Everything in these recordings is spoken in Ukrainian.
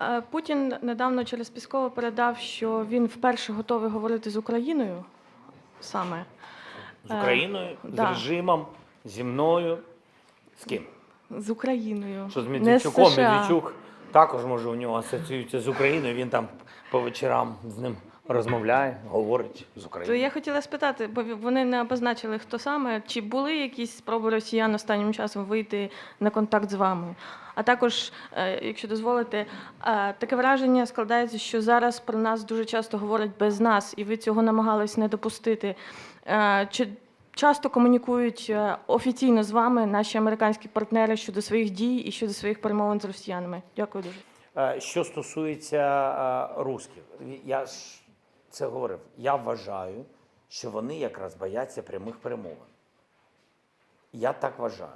Е, Путін недавно через Піскова передав, що він вперше готовий говорити з Україною саме. З Е, Україною, да. з режимом, зі мною. З ким? З Україною. Що з Медведчуком? Медведчук також може у нього асоціюється з Україною. Він там по вечорам з ним розмовляє, говорить з То Україною. я хотіла спитати, бо вони не обозначили, хто саме, чи були якісь спроби росіян останнім часом вийти на контакт з вами? А також, е, якщо дозволите, е, таке враження складається, що зараз про нас дуже часто говорять без нас, і ви цього намагались не допустити. Е, Чи часто комунікують е, офіційно з вами наші американські партнери щодо своїх дій і щодо своїх перемовин з росіянами? Дякую дуже. Е, Що стосується е, русських, я ж це говорив. Я вважаю, що вони якраз бояться прямих перемовин. Я так вважаю.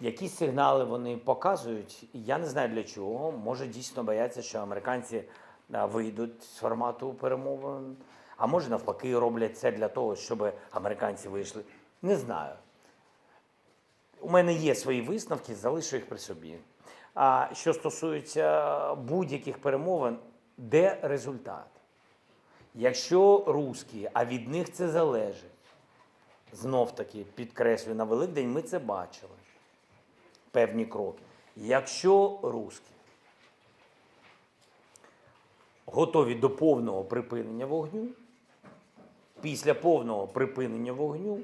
Які сигнали вони показують, я не знаю для чого. Може, дійсно бояться, що американці е, вийдуть з формату перемовин, а може навпаки роблять це для того, щоб американці вийшли. Не знаю. У мене є свої висновки, залишу їх при собі. А що стосується будь-яких перемовин, де результат? Якщо русські, а від них це залежить, знов таки підкреслюю, на Великдень ми це бачили. Певні кроки. Якщо русські готові до повного припинення вогню, після повного припинення вогню,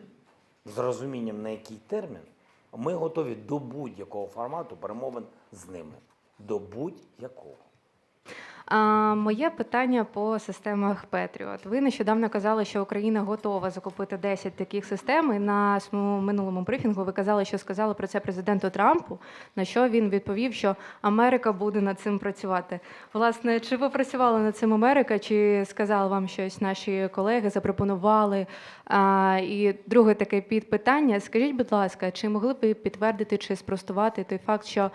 з розумінням на який термін, ми готові до будь-якого формату перемовин з ними. До будь-якого. Моє питання по системах Петріот. Ви нещодавно казали, що Україна готова закупити 10 таких систем. І на минулому брифінгу ви казали, що сказали про це президенту Трампу. На що він відповів, що Америка буде над цим працювати. Власне, чи попрацювала над цим Америка, чи сказали вам щось наші колеги, запропонували? І друге таке підпитання. Скажіть, будь ласка, чи могли б ви підтвердити чи спростувати той факт, що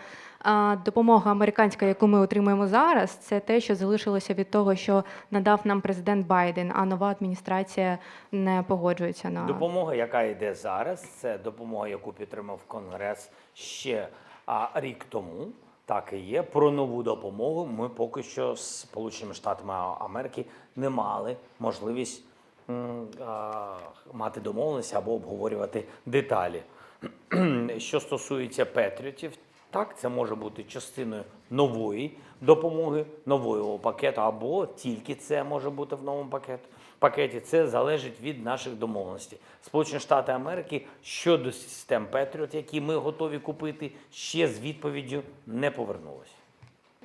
допомога американська, яку ми отримуємо зараз, це те, що залишилося від того, що надав нам президент Байден, а нова адміністрація не погоджується на Допомога, яка йде зараз, це допомога, яку підтримав Конгрес ще рік тому. Так і є. Про нову допомогу ми поки що з Сполученими Штатами Америки не мали можливість мати домовленості або обговорювати деталі. Що стосується Петріотів, так, це може бути частиною нової допомоги, нового пакету, або тільки це може бути в новому пакеті. пакеті. Це залежить від наших домовленостей. Сполучені Штати Америки щодо систем Петріот, які ми готові купити, ще з відповіддю не повернулися.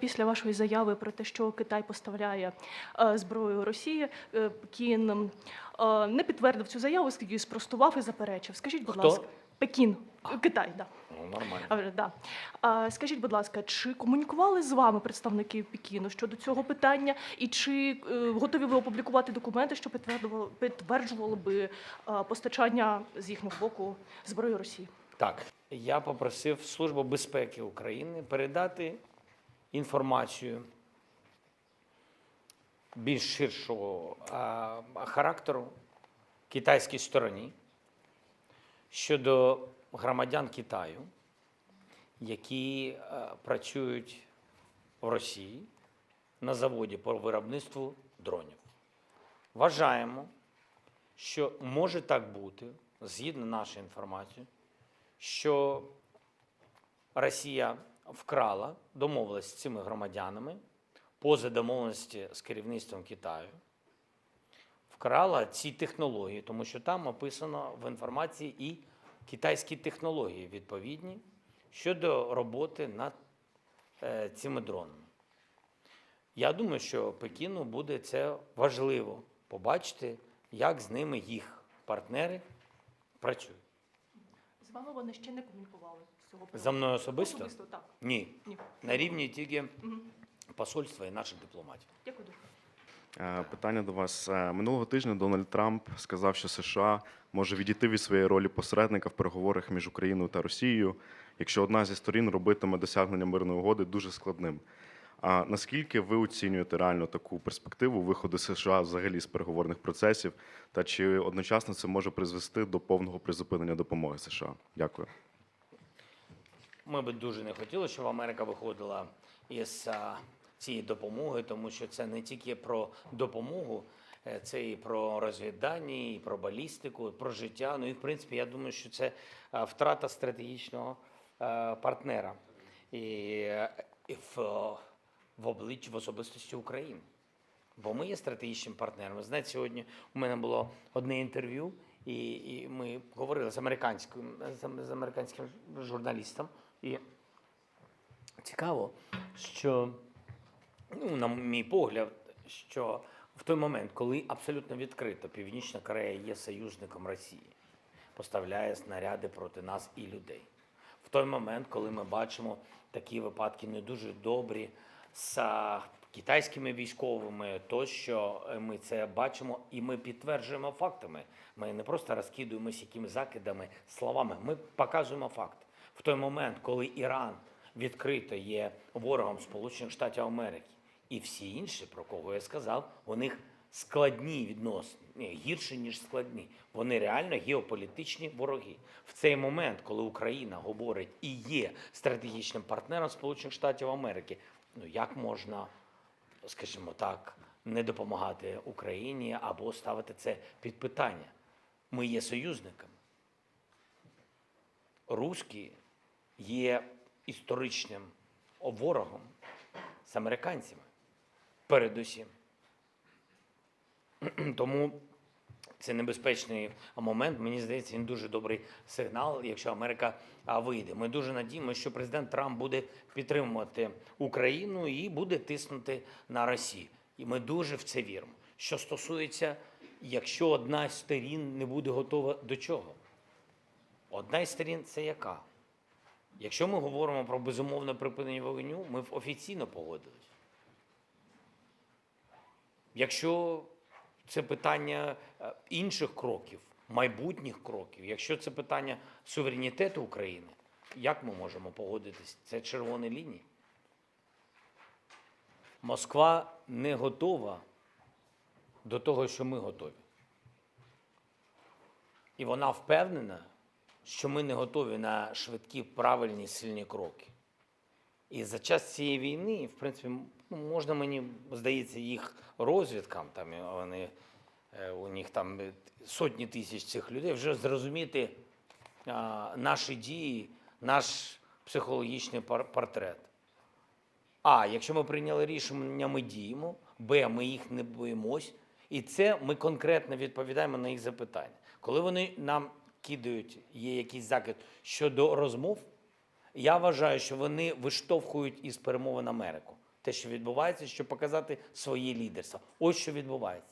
Після вашої заяви про те, що Китай поставляє е, зброю Росії, е, Пекін е, не підтвердив цю заяву, скільки спростував і заперечив. Скажіть, будь Хто? ласка, Пекін, Китай, да. Ну, нормально. А, да. А, скажіть, будь ласка, чи комунікували з вами представники Пекіну щодо цього питання, і чи е, готові ви опублікувати документи, що підтверджували, підтверджували би е, постачання з їхнього боку зброї Росії? Так, я попросив Службу безпеки України передати інформацію більш ширшого а, характеру китайській стороні щодо громадян Китаю, які е, працюють в Росії на заводі по виробництву дронів. Вважаємо, що може так бути, згідно нашої інформації, що Росія вкрала, домовилась з цими громадянами поза домовленості з керівництвом Китаю, вкрала ці технології, тому що там описано в інформації і китайські технології відповідні щодо роботи над е, цими дронами. Я думаю, що Пекіну буде це важливо побачити, як з ними їх партнери працюють. З вами вони ще не комунікували цього? За мною особисто? Особисто, так. Ні. Ні. На рівні тільки Мгм. посольства і наших дипломатів. Дякую дуже. Е, Питання до вас. Е, Минулого тижня Дональд Трамп сказав, що США може відійти від своєї ролі посередника в переговорах між Україною та Росією, якщо одна зі сторін робитиме досягнення мирної угоди дуже складним. А наскільки ви оцінюєте реально таку перспективу виходу США взагалі з переговорних процесів, та чи одночасно це може призвести до повного призупинення допомоги США? Дякую. Ми би дуже не хотіли, щоб Америка виходила із а, цієї допомоги, тому що це не тільки про допомогу, е, це і про розвіддані, і про балістику, і про життя. Ну і в принципі, я думаю, що це втрата стратегічного е, партнера і, е, в, в обличчі в особистості України. Бо ми є стратегічним партнером. Знаєте, сьогодні у мене було одне інтерв'ю, і, і ми говорили з американським, з американським журналістом. І цікаво, що, ну, на мій погляд, що в той момент, коли абсолютно відкрито Північна Корея є союзником Росії, поставляє снаряди проти нас і людей. В той момент, коли ми бачимо такі випадки не дуже добрі з китайськими військовими, тощо е, ми це бачимо і ми підтверджуємо фактами. Ми не просто розкидуємося якимись закидами, словами. Ми показуємо факт. В той момент, коли Іран відкрито є ворогом Сполучених Штатів Америки, і всі інші, про кого я сказав, у них складні відносини, гірше, ніж складні. Вони реально геополітичні вороги. В цей момент, коли Україна говорить і є стратегічним партнером Сполучених Штатів Америки, ну як можна, скажімо так, не допомагати Україні або ставити це під питання? Ми є союзниками. Руські є історичним ворогом з американцями, передусім. Тому це небезпечний момент. Мені здається, він дуже добрий сигнал, якщо Америка вийде. Ми дуже надіємося, що президент Трамп буде підтримувати Україну і буде тиснути на Росію. І ми дуже в це віримо. Що стосується, якщо одна з сторін не буде готова до чого? Одна із сторін це яка? Якщо ми говоримо про безумовне припинення вогню, ми офіційно погодились. Якщо це питання е, інших кроків, майбутніх кроків, якщо це питання суверенітету України, як ми можемо погодитись? Це червоні лінії. Москва не готова до того, що ми готові. І вона впевнена, що ми не готові на швидкі, правильні, сильні кроки. І за час цієї війни, в принципі, ну, можна мені здається, їх розвідкам, там вони е, у них там сотні тисяч цих людей, вже зрозуміти а, наші дії, наш психологічний пор- портрет. А, якщо ми прийняли рішення, ми діємо. Б, ми їх не боїмось. І це ми конкретно відповідаємо на їх запитання. Коли вони нам кидають, є якийсь закид щодо розмов, я вважаю, що вони виштовхують із перемовин Америку. Те, що відбувається, щоб показати своє лідерство. Ось що відбувається.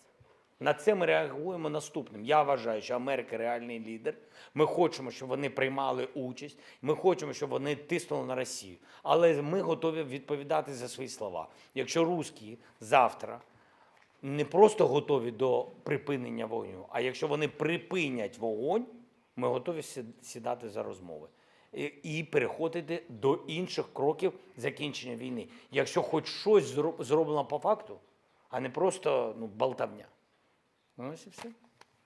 На це ми реагуємо наступним. Я вважаю, що Америка реальний лідер. Ми хочемо, щоб вони приймали участь. Ми хочемо, щоб вони тиснули на Росію. Але ми готові відповідати за свої слова. Якщо русські завтра не просто готові до припинення вогню, а якщо вони припинять вогонь, ми готові сідати за розмови і, і переходити до інших кроків закінчення війни. Якщо хоч щось зро- зроблено по факту, а не просто ну, болтавня. Ну, ось і все.